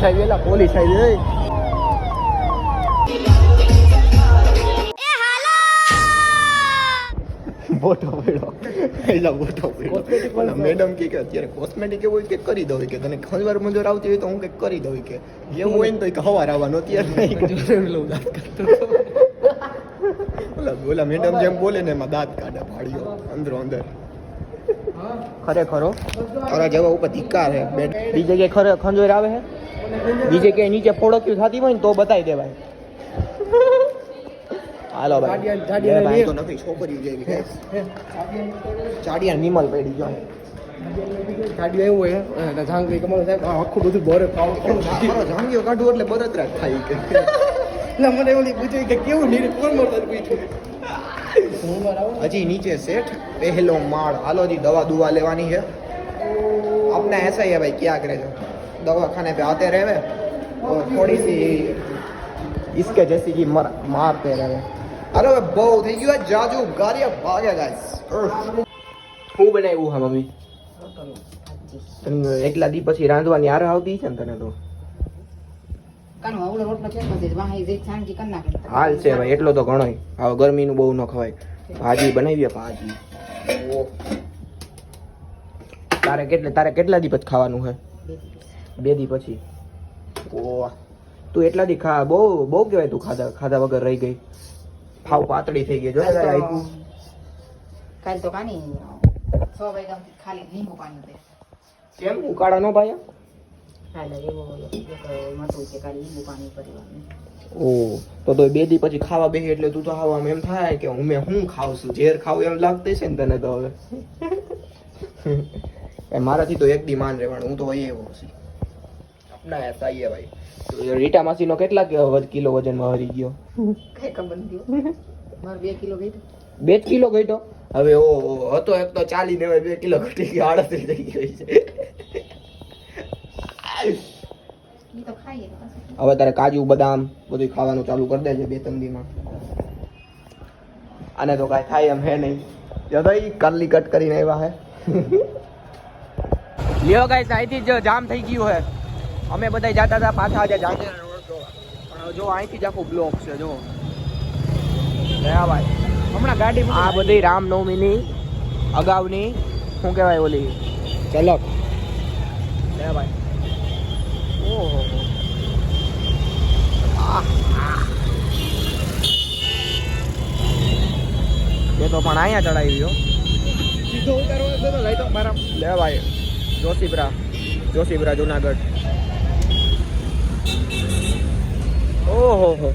Police આવી એલા police આવી એ મોટો પડ્યો. એલા મોટો પડ્યો. મેડમ કે કે અત્યારે કોસ્મેટિક એવું હોય કે કરી દઉં કે? તને ખંજવાર મંજૂર આવતી હોય તો હું કંઈક કરી દઉં કે? એવું હોય ને તો કે હવાર આવવાનું અત્યારે ઓલા મેડમ જેમ બોલે ને એમાં દાંત કાઢે ભાડ્યો અંદરો અંદર. ખરેખરો તારા જેવા ઉપર ધિક્કાર બેટ બીજે કે ખરે ખંજોર આવે છે બીજે ક્યાંય નીચે ફોડક્યું થતી હોય ને તો બતાવી દેવાય. હાલો ભાઈ. નિમલ પડી ગયો. એવું આખું બધું બોરે જાંગીઓ કાઢવું એટલે બરતરા થાય કેવું હજી નીચે શેઠ પહેલો માળ. હાલો દવા દુવા લેવાની છે. આપના એસઆઈ ભાઈ ક્યાં કરે છે? करे जो दवा खाने पे आते रहे और थोड़ी सी इसके जैसी की मर मारते रहे अरे भाई બહુ થઈ ગયું જાજુ ગાડિયા ભાગે ગાઈસ હું બનાવ્યું હા મમ્મી તને એકલા દી પછી રાંધવાની આરે આવતી છે ને તને તો કાનો આવડો રોટલો છે પછી વાહી જઈ સાંજી કરી નાખે હાલ છે ભાઈ એટલો તો ઘણોય હવે ગરમીનું બહુ ન ખવાય ભાજી બનાવીએ ભાજી ઓહ. તારે કેટલે તારે કેટલા દી પછી ખાવાનું છે બે દી પછી. ઓહ તું એટલા દી ખા બહુ બહુ કહેવાય તું ખાધા ખાધા વગર રહી ગઈ. ફાવ પાતળી થઈ ગઈ જો. કાલ તો કાની છ વાગ્યા ખાલી લીંબુ પાણી દે કેમ ઉકાળા નો ભાઈ ઓ તો તો બે દી પછી ખાવા બેસી એટલે તું તો હાવ આમ એમ થાય કે હું મેં હું ખાવ છું ઝેર ખાવું એમ લાગતી છે ને તને તો હવે. એ મારાથી તો એક દી માન રહેવાનું હું તો હોય એવો છું. આપના એસા હી ભાઈ. તો રીટા માસીનો કેટલા કિલો વજનમાં હરી ગયો? કઈ ખબર નથી મારે બે કિલો ગઈ બે જ કિલો ઘટ્યો હવે ઓ હતો એક તો ચાલી ને હવે બે કિલો ઘટી ગયો આડત્રીસ થઈ ગઈ છે. હવે તારે કાજુ બદામ બધું ખાવાનું ચાલુ કરી દેજે બે ત્રણ દીમાં. આને તો કાંઈ થાય એમ હે નહીં. જો ઈ કરલી કટ કરીને આવ્યા હે. લ્યો ગાઈસ અહીંથી જ જામ થઈ ગયું હે. અમે બધા જતા હતા પાછા આજે જાતે પણ જો અહીંથી જ આખું બ્લોક છે જો. ગયા ભાઈ. હમણાં ગાડી આ બધી રામનવમીની અગાઉની શું કહેવાય ઓલી ઝલક. ગયા ભાઈ. ઓહો. એ તો પણ અહીંયા ચડાવી ગયો. સીધો ઉતારવો લઈ તો મારા લે ભાઈ જોશીપરા જોશીપરા જુનાગઢ. ઓહો હો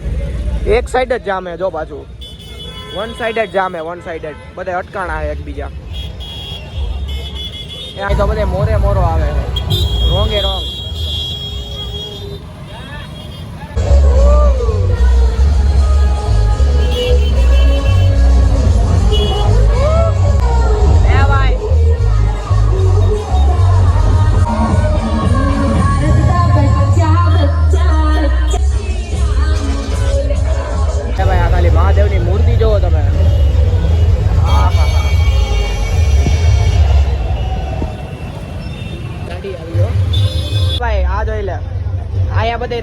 એક સાઈડ જ જામે જો પાછું વન સાઈડ જ જામે વન સાઈડ જ. બધા અટકાણા છે એકબીજા. ત્યાં તો બધે મોરે મોરો આવે રોંગે રોંગ.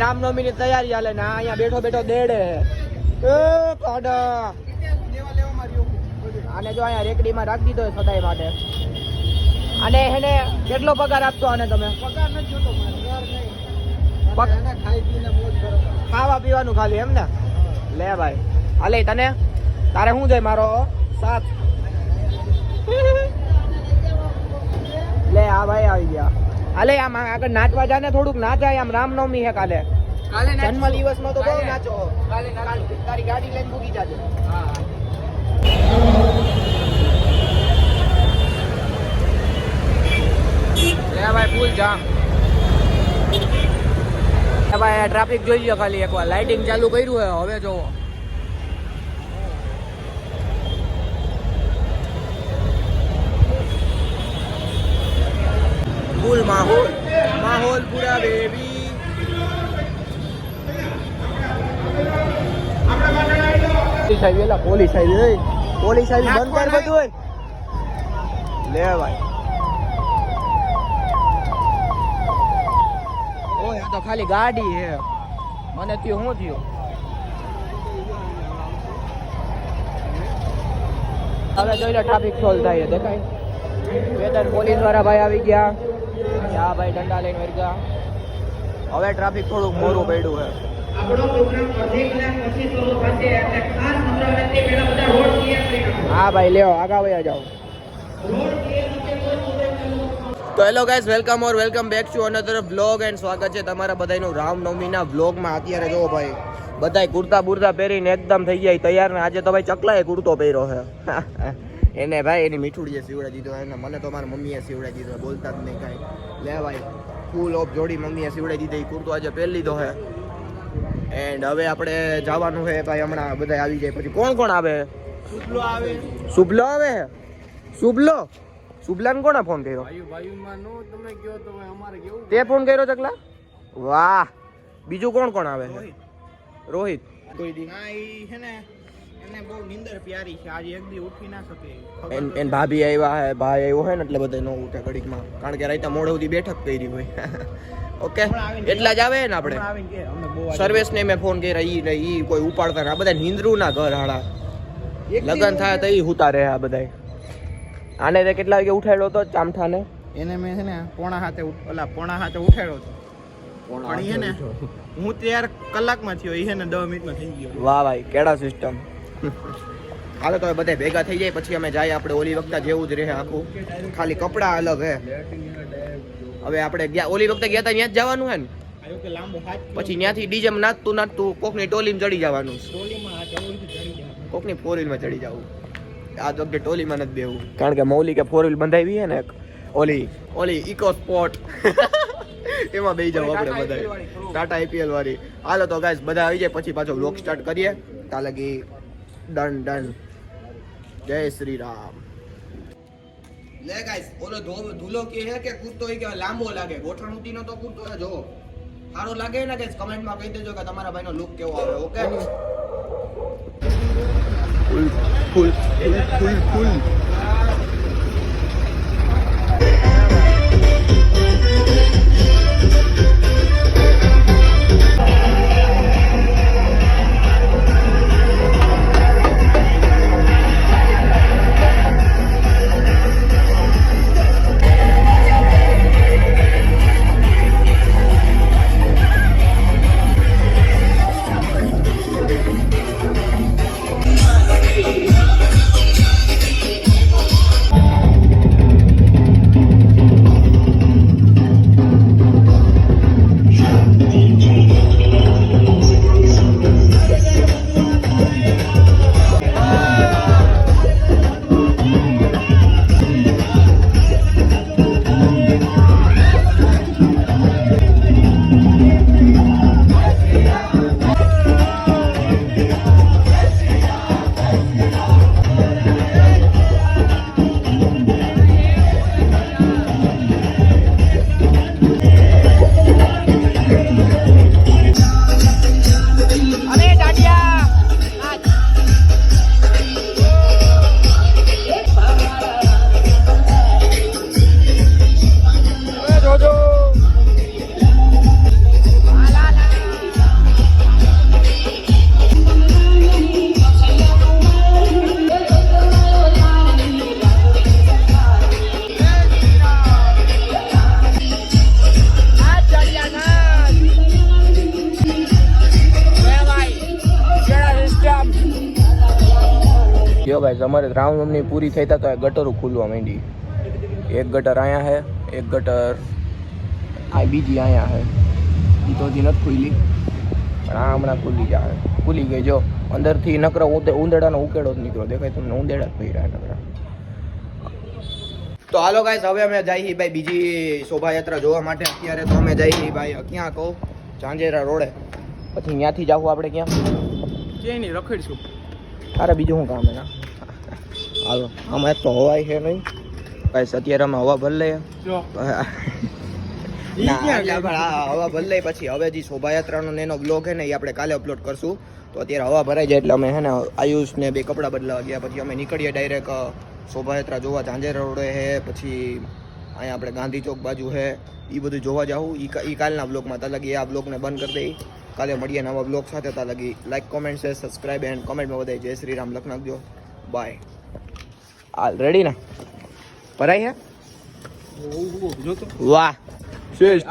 રામનવમી ની તૈયારી હાલે ને અહીંયા બેઠો બેઠો દેડે. આને જો અહીંયા રેકડીમાં રાખી દીધો સદાય માટે. અને એને કેટલો પગાર આપશો આને તમે? ખાવા પીવાનું ખાલી એમ ને? લે ભાઈ. હાલે તને. તારે શું જોઈએ મારો? સાથ લે, આ ભાઈ આવી ગયા. હાલે આમ આગળ નાચવા જા ને થોડુંક નાચાય આમ રામનવમી હે કાલે. કાલે જન્મ દિવસમાં તો બહુ નાચો. કાલે તારી ગાડી લઈને ભૂગી જાજે. લે ભાઈ ફૂલ જામ. ભાઈ ટ્રાફિક જોઈ લો ખાલી એકવાર. લાઇટિંગ ચાલુ કર્યું હે હવે જોવો. ફૂલ માહોલ માહોલ પૂરા બેબી પોલીસ આવી એલા પોલીસ આવી પોલીસ આવી બંધ કર બધું લે ભાઈ. ઓય તો ખાલી ગાડી હે મને થયું શું થયું? હવે જોઈ લો ટ્રાફિક સોલ્વ થાય દેખાય? વેધર પોલીસવાળા ભાઈ આવી ગયા. આ ભાઈ, ડંડા લઈને વળી હવે ટ્રાફિક થોડુંક મોરું પડ્યું છે. હા ભાઈ લેવો આગા વયા જાઓ. તો hello guys welcome or welcome back to another blog and સ્વાગત છે તમારા બધાનું રામનવમીના બ્લોગમાં અત્યારે જો ભાઈ, બધાય કુર્તા બુર્તા પહેરીને એકદમ થઈ જાય તૈયાર ને આજે તો ભાઈ ચકલાએ કુર્તો પહેર્યો છે. એને ભાઈ એની મીઠુડીએ સીવડાવી દીધો એને મને તો મારા મમ્મીએ સીવડાવી દીધો બોલતા જ નહીં કાંઈ. લે ભાઈ ફૂલ ઓફ જોડી મમ્મીએ સીવડાવી દીધી કુર્તો આજે પહેરી લીધો છે એન્ડ હવે આપણે જવાનું છે ભાઈ હમણાં બધા આવી જાય. પછી કોણ કોણ આવે? શુભલો આવે. શુભલો આવે? શુભલો? શુભલાને કોણે ફોન કર્યો? તો ફોન કર્યો ચકલા? વાહ. બીજું કોણ કોણ આવે? રોહિત. કોઈ દી છે ને એને બહુ નીંદર પ્યારી છે. આજે એક દી ઉઠી ના શકે એન એન ભાભી આવ્યા હે ભાઈ આવ્યો હે ને એટલે બધા નો ઉઠે ઘડીકમાં કારણ કે રાઈતા મોડે સુધી બેઠક કરી હોય. ઓકે? એટલા જ આવે ને આપણે? સર્વિસ ને મેં ફોન કર્યા ઈ ને ઈ કોઈ ઉપાડતા આ બધા નીંદરું ના ઘર હાડા લગન થાય તો ઈ હુતા રહે આ બધા આને તે કેટલા વાગે ઉઠાડ્યો તો ચામઠાને? એને મેં છે ને પોણા હાથે ઓલા પોણા હાથે ઉઠાડ્યો હતો પણ એ ને હું ત્યાર કલાકમાં થયો એ છે ને દસ મિનિટમાં થઈ ગયો. વાહ ભાઈ કેડા સિસ્ટમ હાલો તો બધા ભેગા થઈ જાય પછી અમે જાય આપણે ઓલી વખતે જેવું જ રહે આખું. ખાલી કપડાં અલગ હે. હવે આપણે ગયા ઓલી વખતે ગયા હતા ત્યાં જ જવાનું હે ને? પછી ત્યાંથી ડીજેમ નાચતું નાચતું કોકની ટોલીમાં ચડી જવાનું. ગયા કોકની ફોર વ્હીલમાં ચડી જવું. આ વખતે ટોલીમાં નથી બેવું કારણ કે મૌલી કે ફોર વ્હીલ બંધાવી હે ને ઓલી ઓલી ઇકો સ્પોટ એમાં બેસી જાવ આપણે બધા ટાટા આઈપીએલ વાળી. હાલો તો ગાઈસ બધા આવી જાય પછી પાછો વ્લોગ સ્ટાર્ટ કરીએ. લગી ડન ડન જય શ્રી રામ લે ગાઈસ ઓલો ધો- ધૂલો કે હે કે કૂદતો હે કે લાંબો લાગે? ગોઠણ ઉતીનો તો કૂદતો હે જો. સારો લાગે ને કે કમેન્ટમાં કહી દેજો કે તમારા ભાઈનો લુક કેવો આવે ઓકે ફૂલ ફૂલ ફૂલ ફૂલ ફૂલ ભાઈ તમારે રામનવમી પૂરી થઈ તા આ ગટરો ખુલવા માંડી. એક ગટર અહીંયા હે એક ગટર આ બીજી અહીંયા હે. એ તો હજી નથી ખુલી. પણ આ હમણાં ખુલી જાય ખુલી ગઈ જો અંદરથી નકરો ઉંદેડાનો ઉકેડો જ નીકળ્યો. દેખાય તમને ઉંદેડા જ પૈડા નકરા. તો હાલો ગાઈસ હવે અમે જઈએ ભાઈ બીજી શોભાયાત્રા જોવા માટે. અત્યારે તો અમે જઈએ ભાઈ ક્યાં કહું? ઝાંઝેરા રોડે. પછી ત્યાંથી જાવું આપણે ક્યાં? ક્યાંય નહીં રખડશું. અરે બીજું શું કામ એના? હાલો અમારે તો હવાય છે નહીં. ભાઈ અત્યારે અમે હવા ભર લઈએ હવા ભર લઈ પછી હવે જે શોભાયાત્રાનો એનો બ્લોગ છે ને એ આપણે કાલે અપલોડ કરશું. તો અત્યારે હવા ભરાઈ જાય એટલે અમે છે ને આયુષ ને બે કપડાં બદલાવા ગયા. પછી અમે નીકળીએ ડાયરેક્ટ શોભાયાત્રા જોવા. ઝાંઝેર રોડે હે પછી અહીંયા આપણે ગાંધી ચોક બાજુ છે એ બધું જોવા જાઉં. એ કાલના બ્લોગમાં તા લગી. આ બ્લોગને બંધ કરી દઈ કાલે મળીએ નવા બ્લોગ સાથે. તા લગી. Like comment share subscribe and કોમેન્ટમાં બધાય. જય શ્રી રામ. લખ નાખજો બાય રેડી ના? ભરાય હે? વાહ. શ્રેષ્ઠ.